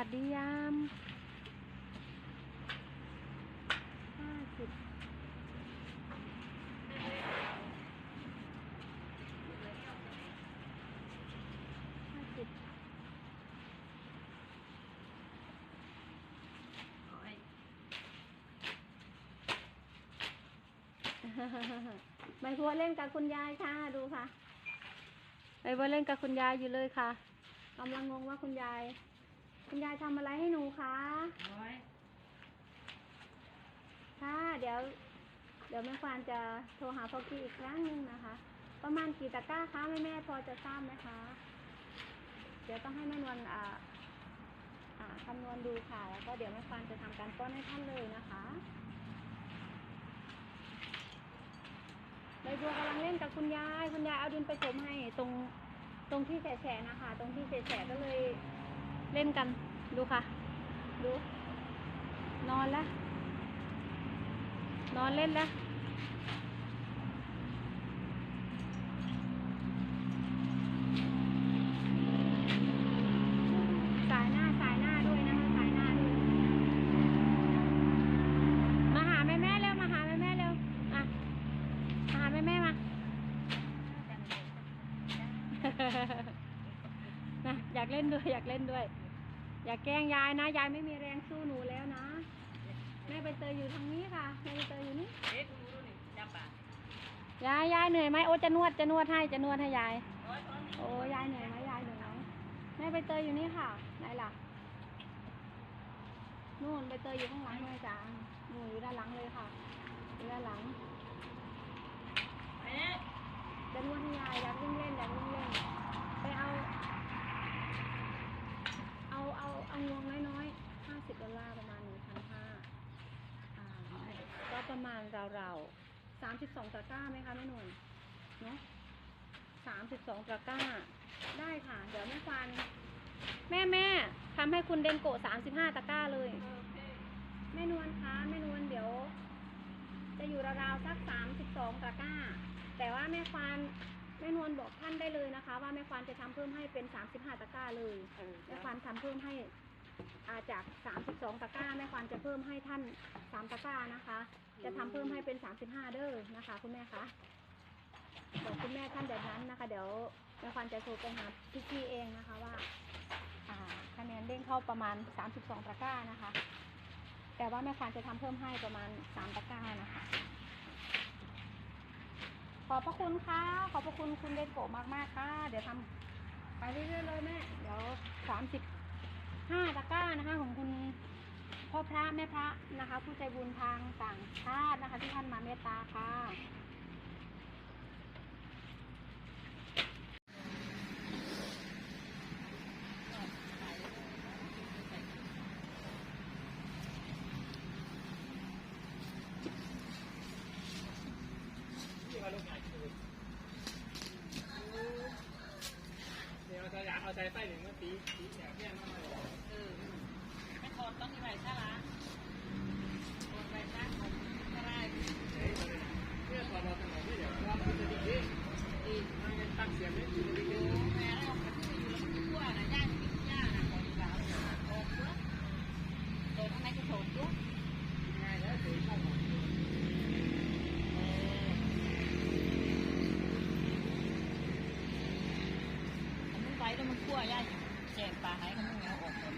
วัสดียามห้าสิบห้าสิบใบบัวเล่นกับคุณยายค่ะ ดูค่ะใบบัวเล่นกับคุณยายอยู่เลยค่ะกำลังงงว่าคุณยาย คุณยายทำอะไรให้หนูคะค่ะเดี๋ยว เดี๋ยวแม่ควานจะโทรหาพ่อกี้อีกครั้งหนึ่งนะคะ ประมาณกี่ตะกร้าคะแม่แม่ๆพอจะทราบไหมคะ เดี๋ยวต้องให้แม่นวลอ่าอ่าคำนวณดูค่ะ แล้วก็เดี๋ยวแม่ควานจะทำการป้อนให้ท่านเลยนะคะใบบัวกำลังเล่นกับคุณยาย คุณยายเอาดินไปถมให้ตรงตรงที่แฉะๆนะคะ ตรงที่แฉะๆก็เลย เล่นกันดูค่ะ ดู นอนแล้ว นอนเล่นแล้ว สายหน้าสายหน้าด้วยนะคะสายหน้าด้วย มาหาแม่แม่ๆเร็ว มาหาแม่แม่ๆเร็ว อะ มาหาแม่แม่ๆมา นะอยากเล่นด้วย อยากเล่นด้วย อยากแกล้งยายนะ ยายไม่มีแรงสู้หนูแล้วนะแม่ใบเตยอยู่ทางนี้ค่ะแม่ใบเตยอยู่นี่ยายยายเหนื่อยไหมโอ้จะนวดจะนวดให้จะนวดให้ยายโอ้ยายเหนื่อยไหมยายเหนื่อยไหมแม่ใบเตยอยู่นี่ค่ะไหนล่ะนู่นใบเตยอยู่ข้างหลังเลยจ้านู่นอยู่ด้านหลังเลยค่ะอยู่ด้านหลัง จะนวดให้ยายอยากวิ่งเล่นอยากวิ่งเล่น ไปเอา เอาเอาเอางวงน้อยๆห้าสิบดอลลาร์ประมาณหนึ่งพันห้าอ่าก็ประมาณเราๆสามสิบสองตะกร้าไหมคะแม่หนุ่นเนาะสามสิบสองตะกร้า ได้ค่ะ เดี๋ยวแม่ควานแม่แม่ทำให้คุณเดนโกะสามสิบห้าตะกร้าเลย แม่นวลคะแม่นวลเดี๋ยว จะอยู่ราวๆสักสามสิบสองตะกร้า แต่ว่าแม่ควานแม่นวลบอกท่านได้เลยนะคะ ว่าแม่ควานจะทำเพิ่มให้เป็นสามสิบห้าตะกร้าเลยแม่ควานทำเพิ่มให้ อาจากสามสิบสองตะกร้าแม่ควานจะเพิ่มให้ท่านสามตะกร้านะคะ จะทำเพิ่มให้เป็นสามสิบห้าเด้อนะคะ คุณแม่คะบอกคุณแม่ท่านแบบนั้นนะคะ เดี๋ยวแม่ควานจะโทรไปหาพี่กี้เองนะคะว่าอ่าคะแนนเด้งเข้าประมาณสามสิบสองตะกร้านะคะ แต่ว่าแม่ควานจะทำเพิ่มให้ประมาณสามตะกร้านะคะขอบพระคุณค่ะ ขอบพระคุณคุณเดนโกะมากมากๆค่ะ เดี๋ยวทำไปเรื่อยๆเลยแม่ เดี๋ยวสามสิบ ห้าตะกร้านะคะ ของคุณพ่อพระแม่พระนะคะ ผู้ใจบุญทางต่างชาตินะคะ ที่ท่านมาเมตตาค่ะเดี๋ยวจะอยากเอาใจไส้หนึ่งเมื่อปีปีแฉกเนี่ยมากเลย ได้เฮ้ยเลยเนี่ยตอนเราทำแบบนี้เดี๋ยวเราจะดีดีดีมันเป็นตั้งเสียงไม่ดีดีโอ้แม่เราไปที่อยู่แล้วมันทั่วนะย่างกินย่างนะของดีแล้วโอเพื่อโดนทำไมก็โถดด้วยง่ายแล้วถือข้าวหอมทำมันไปแล้วมันทั่วย่างแจกปลาให้เขามันเงาออกหมด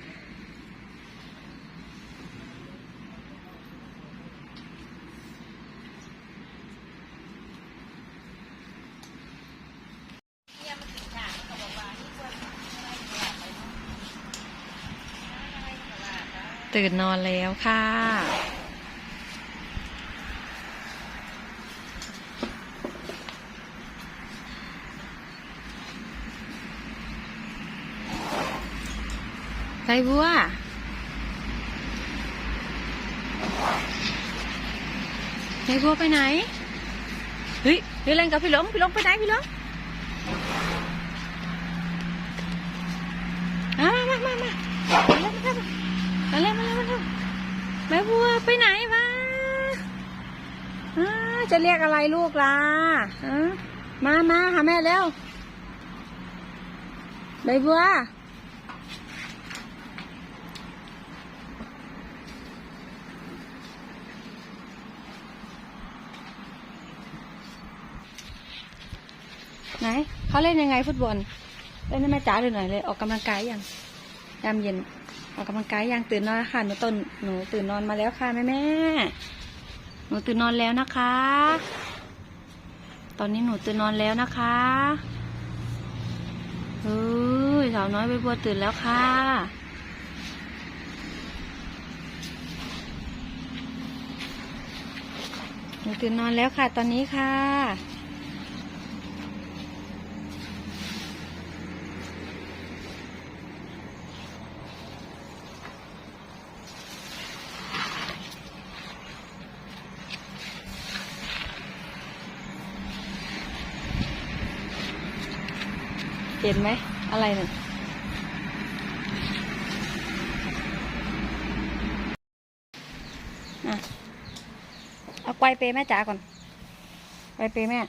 เนี่ยมันติดฉากเขาบอกว่านี่ควรอะไรเนี่ยไปเนาะอะไรก็ว่าได้ ตื่นนอนแล้วค่ะใบบัวใบบัวไปไหน เฮ้ยเล่นกับพี่หลงพี่หลงไปไหนพี่หลง แม่บัวไปไหนวะจะเรียกอะไรลูกล่ะมามาหาแม่แล้วใบบัวไหนเขาเล่นยังไงฟุตบอลเล่นให้แม่จ๋าดูหน่อยเลย ออกกำลังกายอย่างยามเย็น ออกกำลังกายยังตื่นนอนแล้วค่ะหนูต้นหนูตื่นนอนมาแล้วค่ะแม่แม่หนูตื่นนอนแล้วนะคะ ตอนนี้หนูตื่นนอนแล้วนะคะเฮ้ยสาวน้อยใบบัวตื่นแล้วค่ะหนูตื่นนอนแล้วค่ะ ตอนนี้ค่ะ ห็นไหม อะไรหนึ่งอะเอาไกวเปแม่จ๋าก่อนไกวเปแม่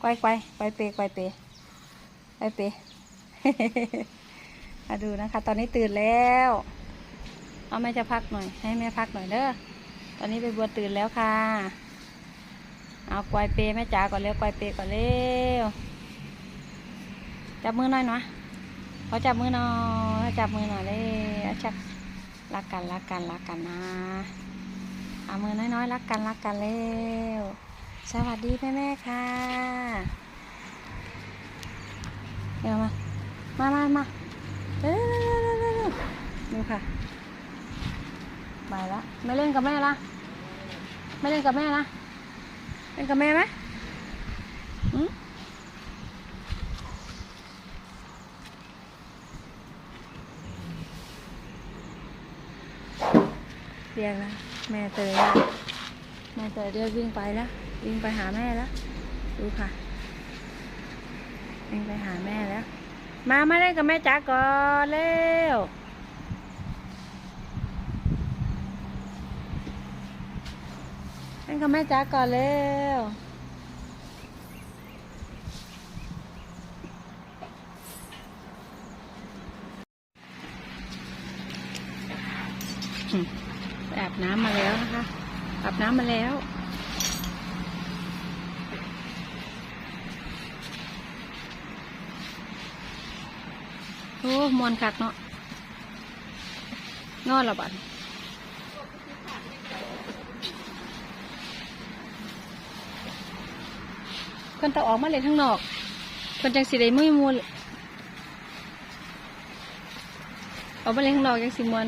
ไกวไกวไกวเปไกวเปไกวเปมาดูนะคะ ตอนนี้ตื่นแล้ว เอาแม่จะพักหน่อย ให้แม่พักหน่อยเด้อ ตอนนี้ไปบัวตื่นแล้วค่ะ เอาไกวเปแม่จ๋าก่อนเร็วไกวเปก่อนเร็ว จับมือหน่อยน่อยขอจับมือหน่อยจับมือหน่อยเลยจับรักกันรักกันรักกันนะเอามือน้อยๆรักกันรักกันเร็วสวัสดีแม่ๆค่ะเดี๋ยวมามามามาเร็วๆดูค่ะไปละไม่เล่นกับแม่ละไม่เล่นกับแม่ละเล่นกับแม่ไหมอืม รียกแล้วแม่เตยแล้วแม่เตยเรียกวิ่งไปแล้ววิ่งไปหาแม่แล้วดูค่ะวิ่งไปหาแม่แล้ว มามาเล่นกับแม่จ๋าก่อนเร็วเล่นกับแม่จ๋าก่อนเร็ว อืมไปอาบ น้ำมาแล้วนะคะอาบน้ำมาแล้ว โอ้มวนคักเนาะงอละบัดคนต้ออกมาเลยข้งนอกคนจังสิได้มุ้ยมูลออกมาเลยข้างนอกจังสิมวน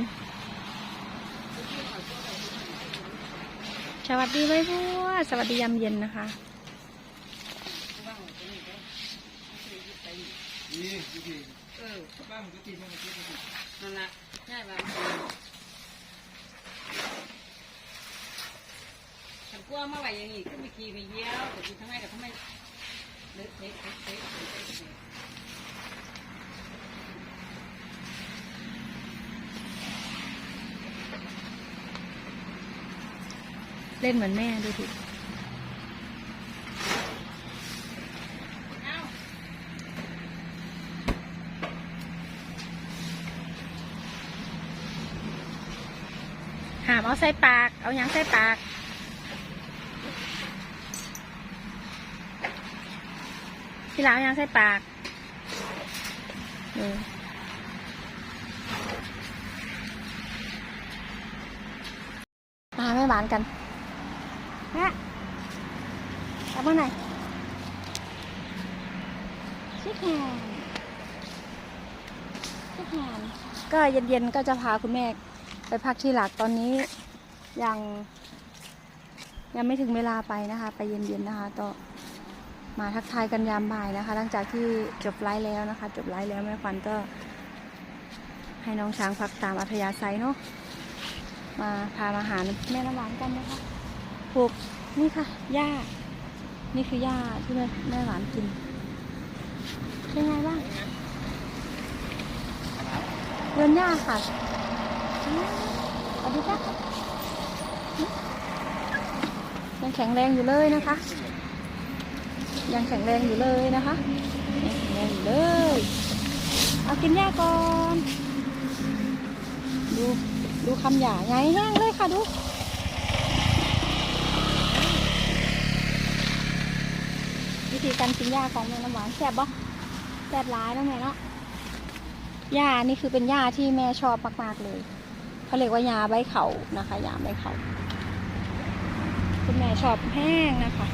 วัสดีไว้พวสวัสดียามเย็นนะคะนั่นละใช่ป่ะฉันกลัวมาไหวอย่างนี้ก็มีกีมีเยี่ยวแต่ทั้งไงแต่ทำไมเละเทะเละเทะเละเทะ เล่นเหมือนแม่ดูสิหามเอาใส่ปาก เอายังใส่ปากพี่ลาวเอาหยังใส่ปากเออมาไม่หวานกัน แม่เอาเมื่อไรชิคแฮนชิคแฮนก็เย็นๆก็จะพาคุณแม่ไปพักที่หลักตอนนี้ยัง ยังไม่ถึงเวลาไปนะคะ ไปเย็นๆนะคะต่อมาทักทายกันยามบ่ายนะคะ หลังจากที่จบไลฟ์แล้วนะคะ จบไลฟ์แล้วแม่ควันก็ ให้น้องช้างพักตามอัธยาศัยเนาะมาพามาหาแม่น้ำหวานกันนะคะ ปลูกนี่ค่ะหญ้า นี่คือหญ้าที่แม่แม่หวานกิน เป็นไงบ้างเดินหญ้าค่ะสวัสดีจ้ะยังแข็งแรงอยู่เลยนะคะ ยังแข็งแรงอยู่เลยนะคะยังแข็งแรงอยู่เลย เอากินหญ้าก่อน ดู ดูคำหยาไงแห้งเลยค่ะดู กิน ธีการกินหญ้าของแม่น้ำหวานแซ่บบ่แซ่บร้ายแล้วแม่เนาะหญ้านี่คือเป็นหญ้าที่แม่ชอบมากๆเลยเขาเรียกว่าหญ้าใบเขานะคะหญ้าใบเขาคุณแม่ชอบแห้งนะคะ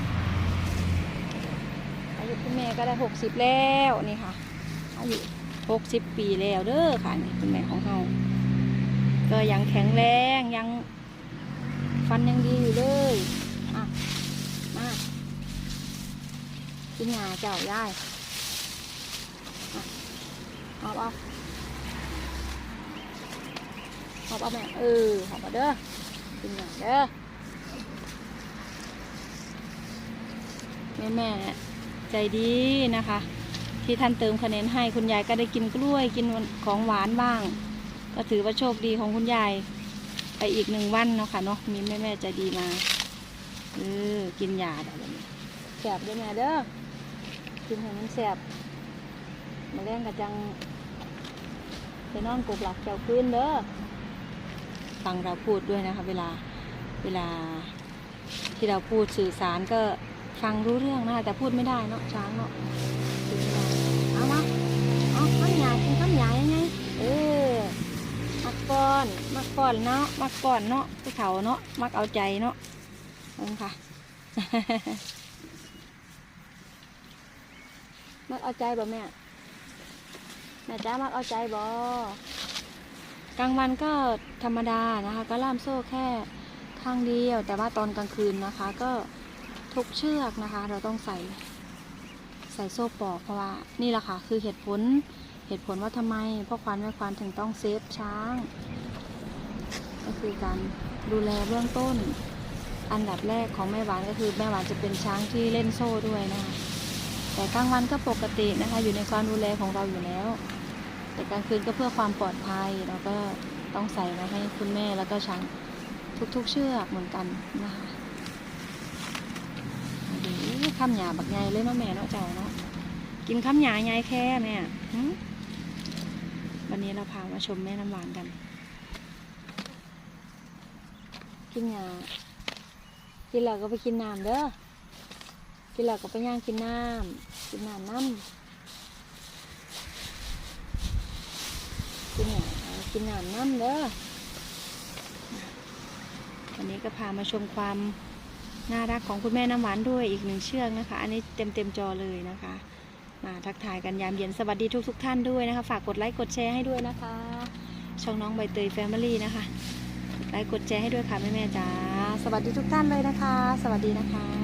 อายุคุณแม่ก็ได้หกสิบแล้วนี่ค่ะอายุหกสิบปีแล้วเด้อค่ะนี่คุณแม่ของเราก็ยังแข็งแรงยังฟันยังดีอยู่เลยอะมา กินงาเจ้าย่ายอะเอาเอาเอาเอาแม่เออเอามาเด้อกินงาเด้อแม่แม่ใจดีนะคะ ที่ท่านเติมคะแนนให้คุณยายก็ได้กินกล้วยกินของหวานบ้าง ก็ถือว่าโชคดีของคุณยายไปอีกหนึ่งวันเนาะค่ะเนาะมีแม่แม่ใจดีมาเออกินยาแบบนี้แสบด้วยแม่เด้อ กินให้มันแซ่บมาแรงกระจังไปนอนกบหลักเจ้าคืนเด้อฟังเราพูดด้วยนะคะ เวลาเวลาที่เราพูดสื่อสารก็ฟังรู้เรื่องนะคะแต่พูดไม่ได้เนาะช้างเนาะพูดไม่ได้เอามาเอาข้ามยายกินข้ามยายยังไงเออมักก่อนมักก่อนเนาะมักก่อนเนาะผู้เฒ่าเนาะมักเอาใจเนาะเองค่ะ มักเอาใจบ่แม่แม่จ้ามักเอาใจบ่กลางวันก็ธรรมดานะคะ ก็ล่ามโซ่แค่ข้างเดียว แต่ว่าตอนกลางคืนนะคะ ก็ทุกเชือกนะคะ เราต้องใส่ใส่โซ่ปอกเพราะว่านี่แหละค่ะ คือเหตุผลเหตุผลว่าทำไมพ่อควานแม่ควานถึงต้องเซฟช้าง ก็คือการดูแลเบื้องต้น อันดับแรกของแม่หวานก็คือแม่หวานจะเป็นช้างที่เล่นโซ่ด้วยนะคะ แต่กลางวันก็ปกตินะคะ อยู่ในความดูแลของเราอยู่แล้ว แต่กลางคืนก็เพื่อความปลอดภัยเราก็ต้องใส่มาให้คุณแม่แล้วก็ช้างทุกๆเชือกเหมือนกันนะคะดีข้ามหยาบักใหญ่เลยเนาะแม่เนาะเจ้าเนาะกินข้ามหยาใหญ่แค่แม่หึวันนี้เราพามาชมแม่น้ำหวานกัน กินหยากินแล้วก็ไปกินน้ำเด้อ กินแล้วก็ไปย่างกินน้ำกินน้ำน้ำกินน้ำกินน้ำน้ำเด้อวันนี้ก็พามาชมความน่ารักของคุณแม่น้ำหวานด้วยอีกหนึ่งเชือกนะคะ อันนี้เต็มเต็มๆจอเลยนะคะ มาทักทายกันยามเย็นสวัสดีทุกทุกๆท่านด้วยนะคะ ฝากกดไลค์กดแชร์ให้ด้วยนะคะ ช่องน้องใบเตยแฟมิลี่นะคะไลค์กดแชร์ให้ด้วยค่ะแม่แม่จ๋าสวัสดีทุกท่านเลยนะคะ สวัสดีนะคะ